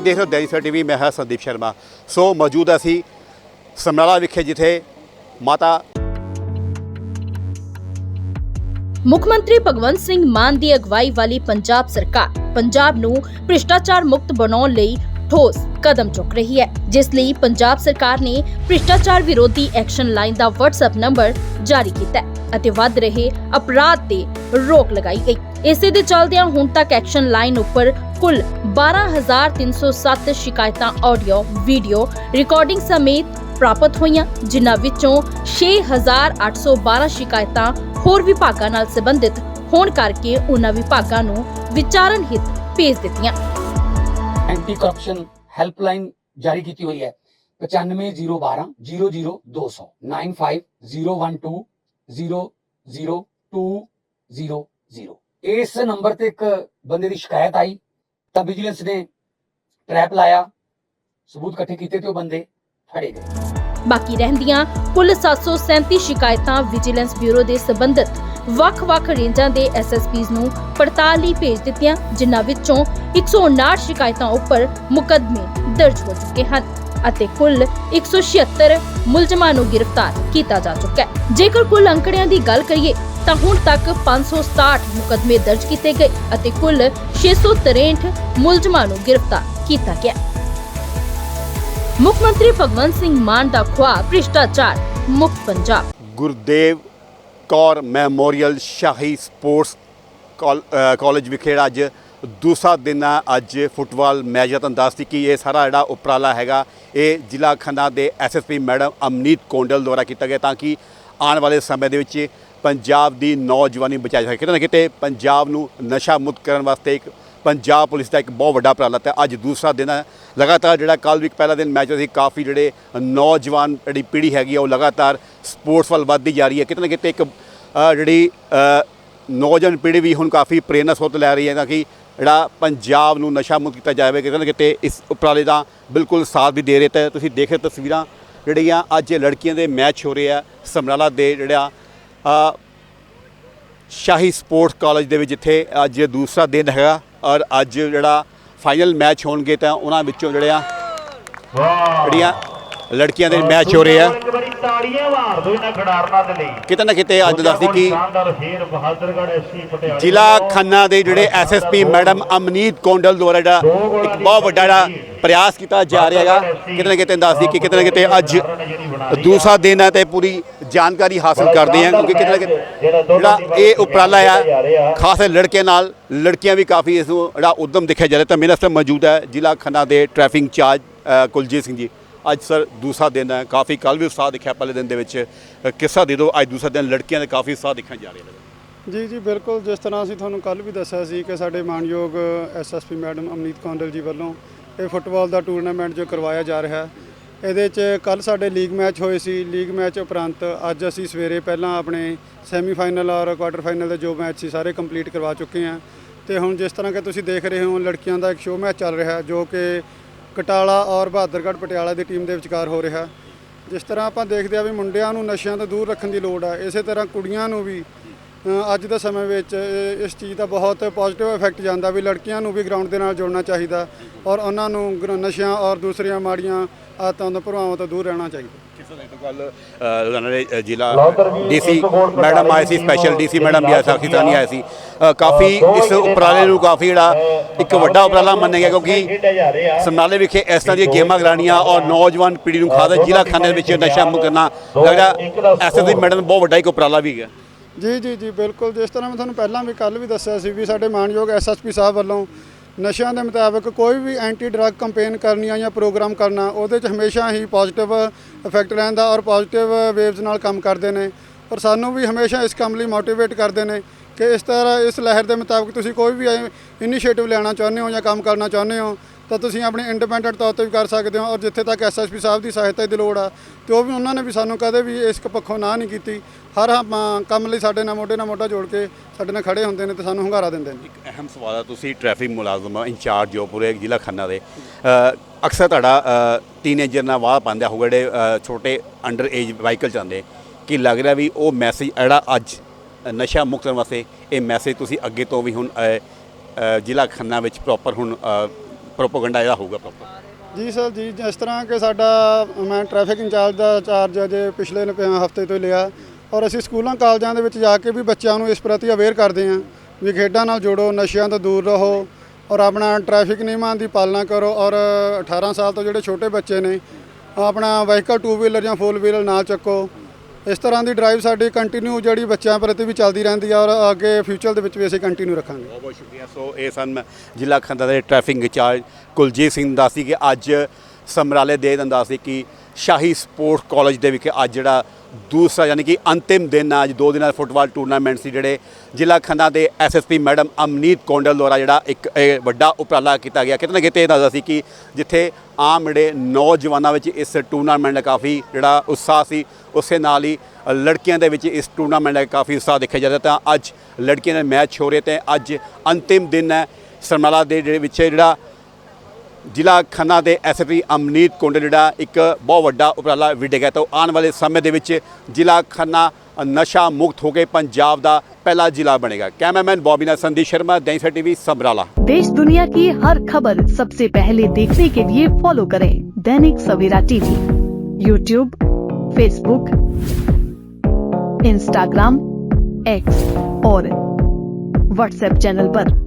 ਦੇਖ ਰਹੇ ਹੋ ਦੈਨਿਕ ਸਵੇਰਾ ਟੀਵੀ, ਮੈਂ ਹਾਂ ਸੰਦੀਪ ਸ਼ਰਮਾ। ਸੋ ਮੌਜੂਦ ਅਸੀਂ ਸਮਰਾਲਾ ਵਿਖੇ, ਜਿੱਥੇ ਮਾਤਾ ਮੁੱਖ ਮੰਤਰੀ ਭਗਵੰਤ ਸਿੰਘ ਮਾਨ ਦੀ ਅਗਵਾਈ ਵਾਲੀ ਪੰਜਾਬ ਸਰਕਾਰ ਪੰਜਾਬ ਨੂੰ ਭ੍ਰਿਸ਼ਟਾਚਾਰ ਮੁਕਤ ਬਣਾਉਣ ਲਈ ਠੋਸ ਕਦਮ ਚੁੱਕ ਰਹੀ ਹੈ, ਜਿਸ ਲਈ ਪੰਜਾਬ ਸਰਕਾਰ ਨੇ ਭ੍ਰਿਸ਼ਟਾਚਾਰ ਵਿਰੋਧੀ ਐਕਸ਼ਨ ਲਾਈਨ ਦਾ WhatsApp ਨੰਬਰ ਜਾਰੀ ਕੀਤਾ ਅਤੇ ਵੱਧ ਰਹੇ ਅਪਰਾਧ ਤੇ ਰੋਕ ਲਗਾਈ ਗਈ। ਇਸੇ ਦੇ ਚੱਲਦਿਆਂ ਹੁਣ ਤੱਕ ਐਕਸ਼ਨ ਲਾਈਨ ਉੱਪਰ ਕੁੱਲ 12307 ਸ਼ਿਕਾਇਤਾਂ ਆਡੀਓ ਵੀਡੀਓ ਰਿਕਾਰਡਿੰਗ ਸਮੇਤ ਪ੍ਰਾਪਤ ਹੋਈਆਂ ਜਿਨ੍ਹਾਂ ਵਿੱਚੋਂ 6812 ਸ਼ਿਕਾਇਤਾਂ ਹੋਰ ਵਿਭਾਗਾਂ ਨਾਲ ਸੰਬੰਧਿਤ ਹੋਣ ਕਰਕੇ ਉਹਨਾਂ ਵਿਭਾਗਾਂ ਨੂੰ ਵਿਚਾਰਨ ਹਿੱਤ ਭੇਜ ਦਿੱਤੀਆਂ ਐਂਟੀ ਕਰਪਸ਼ਨ ਹੈਲਪਲਾਈਨ ਜਾਰੀ ਕੀਤੀ ਹੋਈ ਹੈ 95012 00200 9501200200 ਇਸ ਨੰਬਰ ਤੇ ਇੱਕ ਬੰਦੇ ਦੀ ਸ਼ਿਕਾਇਤ ਆਈ ਤਾਂ ਵਿਜੀਲੈਂਸ ਨੇ ਟਰੈਪ ਲਾਇਆ, ਸਬੂਤ ਇਕੱਠੇ ਕੀਤੇ ਤੇ ਉਹ ਬੰਦੇ ਫੜੇ ਗਏ। ਬਾਕੀ ਰਹਿੰਦੀਆਂ ਕੁੱਲ 737 ਸ਼ਿਕਾਇਤਾਂ ਵਿਜੀਲੈਂਸ ਬਿਊਰੋ ਦੇ ਸੰਬੰਧਿਤ ਵੱਖ-ਵੱਖ ਰੇਂਜਾਂ ਦੇ ਐਸਐਸਪੀਜ਼ ਨੂੰ ਪੜਤਾਲ ਲਈ ਭੇਜ ਦਿੱਤੀਆਂ, ਜਿਨ੍ਹਾਂ ਵਿੱਚੋਂ 159 ਸ਼ਿਕਾਇਤਾਂ ਉੱਪਰ ਮੁਕੱਦਮੇ ਦਰਜ ਹੋ ਚੁੱਕੇ ਹਨ ਅਤੇ ਕੁੱਲ 176 ਮੁਲਜ਼ਮਾਂ ਨੂੰ ਗ੍ਰਿਫਤਾਰ ਕੀਤਾ ਜਾ ਚੁੱਕਾ ਹੈ। ਜੇਕਰ ਕੁੱਲ ਅੰਕੜਿਆਂ ਦੀ ਗੱਲ ਕਰੀਏ ਤਾਂ ਹੁਣ ਤੱਕ 567 ਮੁਕੱਦਮੇ ਦਰਜ ਕੀਤੇ ਗਏ ਅਤੇ ਕੁੱਲ 663 ਮੁਲਜ਼ਮਾਂ ਨੂੰ ਗ੍ਰਿਫਤਾਰ ਕੀਤਾ ਗਿਆ। ਮੁੱਖ ਮੰਤਰੀ ਭਗਵੰਤ ਸਿੰਘ ਮਾਨ ਦਾ ਖੁਆਬ ਭ੍ਰਿਸ਼ਟਾਚਾਰ ਮੁਕਤ Punjab. Gurdev Kaur memorial Shahi sports college ਵਿਖੇ ਅੱਜ ਦੂਸਰਾ ਦਿਨ ਆ। ਅੱਜ ਫੁੱਟਬਾਲ ਮੈਚ ਦਾ ਤੁਹਾਨੂੰ ਦੱਸਦੀ ਕਿ ਇਹ ਸਾਰਾ ਜਿਹੜਾ ਉਪਰਾਲਾ ਹੈਗਾ, ਇਹ ਜ਼ਿਲ੍ਹਾ ਖੰਨਾ ਦੇ ਐਸਐਸਪੀ ਮੈਡਮ ਅਮਨੀਤ ਕੋਂਡਲ ਦੁਆਰਾ ਕੀਤਾ ਗਿਆ ਤਾਂ ਕਿ ਆਉਣ ਵਾਲੇ ਸਮੇਂ ਦੇ ਵਿੱਚ ਪੰਜਾਬ ਦੀ ਨੌਜਵਾਨੀ ਬਚਾਈ ਸਕੇ। ਕਿਤੇ ਨਾ ਕਿਤੇ ਪੰਜਾਬ ਨੂੰ ਨਸ਼ਾ ਮੁਕਤ ਕਰਨ ਵਾਸਤੇ ਇੱਕ ਪੰਜਾਬ ਪੁਲਿਸ ਦਾ ਇੱਕ ਬਹੁਤ ਵੱਡਾ ਉਪਰਾਲਾ ਹੈ ਅੱਜ ਦੂਸਰਾ ਦਿਨ ਹੈ। ਲਗਾਤਾਰ ਜਿਹੜਾ ਕੱਲ ਵੀ ਪਹਿਲਾ ਦਿਨ ਮੈਚ ਸੀ, ਕਾਫੀ ਜਿਹੜੇ ਨੌਜਵਾਨ ਜਿਹੜੀ ਪੀੜ੍ਹੀ ਹੈਗੀ ਆ, ਉਹ ਲਗਾਤਾਰ ਸਪੋਰਟਸ ਵੱਲ ਵੱਧਦੀ ਜਾ ਰਹੀ ਹੈ। ਕਿਤੇ ਨਾ ਕਿਤੇ ਇੱਕ ਜਿਹੜੀ ਨੌਜਵਾਨ ਪੀੜ੍ਹੀ ਵੀ ਹੁਣ ਕਾਫੀ ਪ੍ਰੇਰਨਾ ਸਰੋਤ ਲੈ ਰਹੀ ਹੈ ਤਾਂ ਕਿ ਜਿਹੜਾ ਪੰਜਾਬ ਨੂੰ ਨਸ਼ਾ ਮੁਕਤ ਕੀਤਾ ਜਾਵੇ। ਕਿਤੇ ਨਾ ਕਿਤੇ ਇਸ ਉਪਰਾਲੇ ਦਾ ਬਿਲਕੁਲ ਸਾਥ ਵੀ ਦੇ ਰਿਹਾ ਤੇ ਤੁਸੀਂ ਦੇਖ ਰਹੇ ਤਸਵੀਰਾਂ ਜਿਹੜੀਆਂ ਅੱਜ ਲੜਕੀਆਂ ਦੇ ਮੈਚ ਹੋ ਰਹੇ ਆ। ਸਮਰਾਲਾ ਦੇ ਜਿਹੜਾ ਸ਼ਾਹੀ ਸਪੋਰਟਸ ਕਾਲਜ ਦੇ ਵਿੱਚ ਜਿੱਥੇ ਅੱਜ ਦੂਸਰਾ ਦਿਨ ਹੈਗਾ ਔਰ ਅੱਜ ਜਿਹੜਾ ਫਾਈਨਲ ਮੈਚ ਹੋਣਗੇ ਤਾਂ ਉਹਨਾਂ ਵਿੱਚੋਂ ਜਿਹੜੇ ਆ ਜਿਹੜੀਆਂ ਲੜਕੀਆਂ ਦੇ ਮੈਚ ਹੋ ਰਹੇ ਆ। ਕਿਤੇ ਨਾ ਕਿਤੇ ਅੱਜ ਦੱਸਦੀ ਕਿ ਜ਼ਿਲ੍ਹਾ ਖੰਨਾ ਦੇ ਜਿਹੜੇ ਐਸਐਸਪੀ ਮੈਡਮ ਅਮਨੀਤ ਕੋਂਡਲ ਦੁਆਰਾ ਜਿਹੜਾ ਇੱਕ ਬਹੁਤ ਵੱਡਾ ਜਿਹੜਾ ਪ੍ਰਯਾਸ ਕੀਤਾ ਜਾ ਰਿਹਾ ਹੈਗਾ। ਕਿਤੇ ਨਾ ਕਿਤੇ ਦੱਸਦੀ ਕਿ ਕਿਤੇ ਨਾ ਕਿਤੇ ਅੱਜ ਦੂਸਰਾ ਦਿਨ ਹੈ ਤੇ ਪੂਰੀ ਜਾਣਕਾਰੀ ਹਾਸਲ ਕਰਦੇ ਆ ਕਿਉਂਕਿ ਕਿਤੇ ਨਾ ਕਿਤੇ ਜਿਹੜਾ ਇਹ ਉਪਰਾਲਾ ਆ ਖਾਸ ਹੈ ਲੜਕਿਆਂ ਨਾਲ ਲੜਕੀਆਂ ਵੀ ਕਾਫੀ ਇਸ ਨੂੰ ਜਿਹੜਾ ਉਦਮ ਦਿਖਿਆ ਜਾ ਰਿਹਾ ਤਾਂ ਮੇਰੇ ਨਾਲ ਮੌਜੂਦ ਹੈ ਜ਼ਿਲ੍ਹਾ ਖੰਨਾ ਦੇ ਟ੍ਰੈਫਿਕ ਇੰਚਾਰਜ ਅ, ਕੁਲਜੀਤ ਸਿੰਘ ਜੀ। ਅੱਜ ਸਰ ਦੂਸਰਾ ਦਿਨ ਹੈ ਕਾਫੀ ਕੱਲ ਵੀ ਉਤਸ਼ਾਹ ਦਿਖਿਆ ਪਹਿਲੇ ਦਿਨ ਦੇ ਵਿੱਚ ਕਿੱਸਾ ਦੇ ਦਿਓ ਅੱਜ ਦੂਸਰਾ ਦਿਨ ਲੜਕੀਆਂ ਦੇ ਕਾਫੀ ਉਤਸ਼ਾਹ ਦਿਖਣ ਜਾ ਰਿਹਾ ਜੀ ਜੀ ਬਿਲਕੁਲ ਜਿਸ ਤਰ੍ਹਾਂ ਅਸੀਂ ਤੁਹਾਨੂੰ ਕੱਲ ਵੀ ਦੱਸਿਆ ਸੀ ਕਿ ਸਾਡੇ ਮਾਨਯੋਗ ਐਸਐਸਪੀ ਮੈਡਮ ਅਮਨੀਤ ਕੌਂਡਲ ਜੀ ਵੱਲੋਂ ਇਹ ਫੁੱਟਬਾਲ ਦਾ ਟੂਰਨਾਮੈਂਟ ਜੋ ਕਰਵਾਇਆ ਜਾ ਰਿਹਾ ਹੈ ਇਹਦੇ 'ਚ ਕੱਲ ਸਾਡੇ ਲੀਗ ਮੈਚ ਹੋਏ ਸੀ। ਲੀਗ ਮੈਚ ਉਪਰੰਤ ਅੱਜ ਅਸੀਂ ਸਵੇਰੇ ਪਹਿਲਾਂ ਆਪਣੇ ਸੈਮੀਫਾਈਨਲ ਔਰ ਕੁਆਟਰ ਫਾਈਨਲ ਦੇ ਜੋ ਮੈਚ ਸੀ, ਸਾਰੇ ਕੰਪਲੀਟ ਕਰਵਾ ਚੁੱਕੇ ਹਾਂ। ਤੇ ਹੁਣ ਜਿਸ ਤਰ੍ਹਾਂ ਕਿ ਤੁਸੀਂ ਦੇਖ ਰਹੇ ਹੋ, ਲੜਕੀਆਂ ਦਾ ਇੱਕ ਸ਼ੋਅ ਮੈਚ ਚੱਲ ਰਿਹਾ, ਜੋ ਕਿ ਕਟਾਲਾ ਔਰ ਬਹਾਦਰਗੜ੍ਹ ਪਟਿਆਲਾ ਦੀ ਟੀਮ ਦੇ ਵਿਚਕਾਰ ਹੋ ਰਿਹਾ। ਜਿਸ ਤਰ੍ਹਾਂ ਆਪਾਂ ਦੇਖਦੇ ਆ ਵੀ ਮੁੰਡਿਆਂ ਨੂੰ ਨਸ਼ਿਆਂ ਤੋਂ ਦੂਰ ਰੱਖਣ ਦੀ ਲੋੜ ਆ, ਇਸੇ ਤਰ੍ਹਾਂ ਕੁੜੀਆਂ ਨੂੰ ਵੀ ਅੱਜ ਦੇ ਸਮੇਂ ਵਿੱਚ ਇਸ ਚੀਜ਼ ਦਾ ਬਹੁਤ ਪੋਜ਼ਿਟਿਵ ਇਫੈਕਟ ਜਾਂਦਾ ਵੀ ਲੜਕੀਆਂ ਨੂੰ ਵੀ ਗਰਾਊਂਡ ਦੇ ਨਾਲ ਜੋੜਨਾ ਚਾਹੀਦਾ ਔਰ ਉਹਨਾਂ ਨੂੰ ਗਰ- ਨਸ਼ਿਆਂ ਔਰ ਦੂਸਰੀਆਂ ਮਾੜੀਆਂ ਆਦਤਾਂ ਤੋਂ ਪ੍ਰਭਾਵਾਂ ਤੋਂ ਦੂਰ ਰਹਿਣਾ ਚਾਹੀਦਾ। ਕਿਸੇ ਦਾ ਕੱਲ ਲੁਧਿਆਣਾ ਦੇ ਅ, ਜ਼ਿਲ੍ਹਾ ਡੀਸੀ ਮੈਡਮ ਆਏ ਸੀ ਸਪੈਸ਼ਲ ਡੀਸੀ ਮੈਡਮ ਵੀ ਆਏ ਸਾਖੀ ਸਾਨੀ ਆਏ ਸੀ। ਅ, ਕਾਫੀ ਇਸ ਉਪਰਾਲੇ ਨੂੰ ਕਾਫੀ ਜਿਹੜਾ ਇੱਕ ਵੱਡਾ ਉਪਰਾਲਾ ਮੰਨਿਆ ਗਿਆ ਕਿਉਂਕਿ ਸਮਨਾਲੇ ਵਿਖੇ ਇਸ ਤਰ੍ਹਾਂ ਦੀਆਂ ਗੇਮਾਂ ਕਰਾਉਣੀਆਂ ਔਰ ਨੌਜਵਾਨ ਪੀੜ੍ਹੀ ਨੂੰ ਖਾਸ ਜ਼ਿਲ੍ਹਾ ਖਾਨੇ ਦੇ ਵਿੱਚ ਨਸ਼ਾ ਮੁਕਤ ਕਰਨਾ ਲੱਗਦਾ ਐਸਐਸਪੀ ਮੈਡਮ ਬਹੁਤ ਵੱਡਾ ਇੱਕ ਉਪਰਾਲਾ ਵੀ ਹੈ ਜੀ ਜੀ ਜੀ, ਬਿਲਕੁਲ ਜਿਸ ਤਰ੍ਹਾਂ ਮੈਂ ਤੁਹਾਨੂੰ ਪਹਿਲਾਂ ਵੀ ਕੱਲ ਵੀ ਦੱਸਿਆ ਸੀ ਵੀ ਸਾਡੇ ਮਾਨਯੋਗ ਐਸਐਸਪੀ ਸਾਹਿਬ ਵੱਲੋਂ ਨਸ਼ਿਆਂ ਦੇ ਮੁਤਾਬਕ ਕੋਈ ਵੀ ਐਂਟੀ ਡਰੱਗ ਕੈਂਪੇਨ ਕਰਨੀ ਆ ਜਾਂ ਪ੍ਰੋਗਰਾਮ ਕਰਨਾ, ਉਹਦੇ 'ਚ ਹਮੇਸ਼ਾ ਹੀ ਪੋਜ਼ਿਟਿਵ ਇਫੈਕਟ ਰਹਿੰਦਾ ਔਰ ਪੋਜ਼ਿਟਿਵ ਵੇਵਸ ਨਾਲ ਕੰਮ ਕਰਦੇ ਨੇ। ਔਰ ਸਾਨੂੰ ਵੀ ਹਮੇਸ਼ਾ ਇਸ ਕੰਮ ਲਈ ਮੋਟੀਵੇਟ ਕਰਦੇ ਨੇ ਕਿ ਇਸ ਤਰ੍ਹਾਂ ਇਸ ਲਹਿਰ ਦੇ ਮੁਤਾਬਕ ਤੁਸੀਂ ਕੋਈ ਵੀ ਇਨੀਸ਼ੀਏਟਿਵ ਲੈਣਾ ਚਾਹੁੰਦੇ ਹੋ ਜਾਂ ਕੰਮ ਕਰਨਾ ਚਾਹੁੰਦੇ ਹੋ ਤਾਂ ਤੁਸੀਂ ਆਪਣੇ ਇੰਡੀਪੈਂਡੈਂਟ ਤੌਰ ਤੇ ਵੀ ਕਰ ਸਕਦੇ ਹੋ ਔਰ ਜਿੱਥੇ ਤੱਕ ਐਸਐਸਪੀ ਸਾਹਿਬ ਦੀ ਸਹਾਇਤਾ ਦੀ ਲੋੜ ਆ, ਤੇ ਉਹ ਵੀ ਉਹਨਾਂ ਨੇ ਵੀ ਸਾਨੂੰ ਕਦੇ ਵੀ ਇਸ ਪੱਖੋਂ ਨਾ ਨਹੀਂ ਕੀਤੀ। ਹਰ ਮ- ਕੰਮ ਲਈ ਸਾਡੇ ਨਾਲ ਮੋਢੇ ਨਾਲ ਮੋਢਾ ਜੋੜ ਕੇ ਸਾਡੇ ਨਾਲ ਖੜੇ ਹੁੰਦੇ ਨੇ ਤੇ ਸਾਨੂੰ ਹੰਗਾਰਾ ਦਿੰਦੇ ਨੇ। ਇੱਕ ਅਹਿਮ ਸਵਾਲ ਆ, ਤੁਸੀਂ ਟ੍ਰੈਫਿਕ ਮੁਲਾਜ਼ਮ ਇੰਚਾਰਜ ਹੋ ਪੂਰੇ ਜ਼ਿਲ੍ਹਾ ਖੰਨਾ ਦੇ। ਅਕਸਰ ਤੁਹਾਡਾ ਟੀਨੇਜਰ ਨਾਲ ਵਾਹ ਪਾਉਂਦਾ ਹੋਊਗਾ ਜਿਹੜੇ ਛੋਟੇ ਅੰਡਰ ਏਜ ਵਾਹੀਕਲ ਚਾਹੁੰਦੇ ਕਿ ਲੱਗ ਰਿਹਾ ਵੀ ਉਹ ਮੈਸੇਜ ਜਿਹੜਾ ਅੱਜ ਨਸ਼ਾ ਮੁਕਤ ਵਾਸਤੇ ਇਹ ਮੈਸੇਜ ਤੁਸੀਂ ਅੱਗੇ ਤੋਂ ਵੀ ਹੁਣ ਜ਼ਿਲ੍ਹਾ ਖੰਨਾ ਵਿੱਚ ਪ੍ਰੋਪਰ ਹੁਣ ਪ੍ਰੋਪੋਗੰਡਾ ਇਹਦਾ ਹੋਊਗਾ ਪ੍ਰੋਪਰ ਜੀ ਸਰ, ਜੀ, ਜਿਸ ਤਰ੍ਹਾਂ ਕਿ ਸਾਡਾ, ਮੈਂ ਟ੍ਰੈਫਿਕ ਇੰਚਾਰਜ ਦਾ ਚਾਰਜ ਅਜੇ ਪਿਛਲੇ ਹਫ਼ਤੇ ਤੋਂ ਹੀ ਲਿਆ। ਔਰ ਅਸੀਂ ਸਕੂਲਾਂ, ਕਾਲਜਾਂ ਦੇ ਵਿੱਚ ਜਾ ਕੇ ਵੀ ਬੱਚਿਆਂ ਨੂੰ ਇਸ ਪ੍ਰਤੀ ਅਵੇਅਰ ਕਰਦੇ ਹਾਂ ਵੀ ਖੇਡਾਂ ਨਾਲ ਜੋੜੋ, ਨਸ਼ਿਆਂ ਤੋਂ ਦੂਰ ਰਹੋ ਔਰ ਆਪਣਾ ਟ੍ਰੈਫਿਕ ਨਿਯਮਾਂ ਦੀ ਪਾਲਣਾ ਕਰੋ। ਔਰ 18 ਸਾਲ ਤੋਂ ਜਿਹੜੇ ਛੋਟੇ ਬੱਚੇ ਨੇ, ਆਪਣਾ ਵਹੀਕਲ ਟੂ ਵੀਲਰ ਜਾਂ ਫੋਰ ਵੀਲਰ ਨਾ ਚੱਕੋ। ਇਸ ਤਰ੍ਹਾਂ ਦੀ ਡਰਾਈਵ ਸਾਡੀ ਕੰਟੀਨਿਊ ਜਿਹੜੀ ਬੱਚਿਆਂ ਪ੍ਰਤੀ ਵੀ ਚੱਲਦੀ ਰਹਿੰਦੀ ਹੈ ਔਰ ਅੱਗੇ ਫਿਊਚਰ ਦੇ ਵਿੱਚ ਵੀ ਅਸੀਂ ਕੰਟੀਨਿਊ ਰੱਖਾਂਗੇ। ਬਹੁਤ ਬਹੁਤ ਸ਼ੁਕਰੀਆ। ਸੋ ਇਹ ਸਨ ਜ਼ਿਲ੍ਹਾ ਖੰਦਾ ਦੇ ਟ੍ਰੈਫਿਕ ਇੰਚਾਰਜ ਕੁਲਜੀਤ ਸਿੰਘ ਦੱਸੀ ਕਿ ਅੱਜ ਸਮਰਾਲੇ ਦੇ ਦਿੰਦਾ ਸੀ ਕਿ ਸ਼ਾਹੀ ਸਪੋਰਟਸ ਕਾਲਜ ਦੇ ਵਿਖੇ ਅੱਜ ਜਿਹੜਾ ਦੂਸਰਾ ਯਾਨੀ ਕਿ ਅੰਤਿਮ ਦਿਨ ਆ, ਅੱਜ ਦੋ ਦਿਨਾਂ ਦਾ ਫੁੱਟਬਾਲ ਟੂਰਨਾਮੈਂਟ ਸੀ ਜਿਹੜੇ ਜ਼ਿਲ੍ਹਾ ਖੰਨਾ ਦੇ ਐਸਐਸਪੀ ਮੈਡਮ ਅਮਨੀਤ ਕੌਂਡਲ ਦੁਆਰਾ ਜਿਹੜਾ ਇੱਕ ਇਹ ਵੱਡਾ ਉਪਰਾਲਾ ਕੀਤਾ ਗਿਆ। ਕਿਤੇ ਨਾ ਕਿਤੇ ਇਹ ਦੱਸਦਾ ਸੀ ਕਿ ਜਿੱਥੇ ਆਮ ਜਿਹੜੇ ਨੌਜਵਾਨਾਂ ਵਿੱਚ ਇਸ ਟੂਰਨਾਮੈਂਟ ਦਾ ਕਾਫੀ ਜਿਹੜਾ ਉਤਸ਼ਾਹ ਸੀ, ਉਸੇ ਨਾਲ ਹੀ ਲੜਕੀਆਂ ਦੇ ਵਿੱਚ ਇਸ ਟੂਰਨਾਮੈਂਟ ਦਾ ਕਾਫੀ ਉਤਸ਼ਾਹ ਦੇਖਿਆ ਜਾਂਦਾ। ਤਾਂ ਅੱਜ ਲੜਕੀਆਂ ਦੇ ਮੈਚ ਹੋ ਰਹੇ ਤੇ ਅੱਜ ਅੰਤਿਮ ਦਿਨ ਹੈ ਸਰਮਾਲਾ ਦੇ ਜਿਹੜੇ ਵਿੱਚ ਜਿਹੜਾ ਜ਼ਿਲ੍ਹਾ ਖੰਨਾ ਦੇ ਐਸਪੀ ਅਮਨੀਤ ਕੁੰਡ ਜਿਹੜਾ ਇੱਕ ਬਹੁਤ ਵੱਡਾ ਉਪਰਾਲਾ ਵਿੱਢਿਆ ਤਾਂ ਆਉਣ ਵਾਲੇ ਸਮੇਂ ਦੇ ਵਿੱਚ ਜ਼ਿਲ੍ਹਾ ਖੰਨਾ ਨਸ਼ਾ ਮੁਕਤ ਹੋ ਕੇ ਪੰਜਾਬ ਦਾ पहला जिला बनेगा कैमरामैन बॉबी ना संदीप शर्मा दैसा टीवी समराला देश दुनिया की हर खबर सबसे पहले देखने के लिए फॉलो करें Dainik Savera TV YouTube Facebook Instagram X और व्हाट्सएप चैनल पर।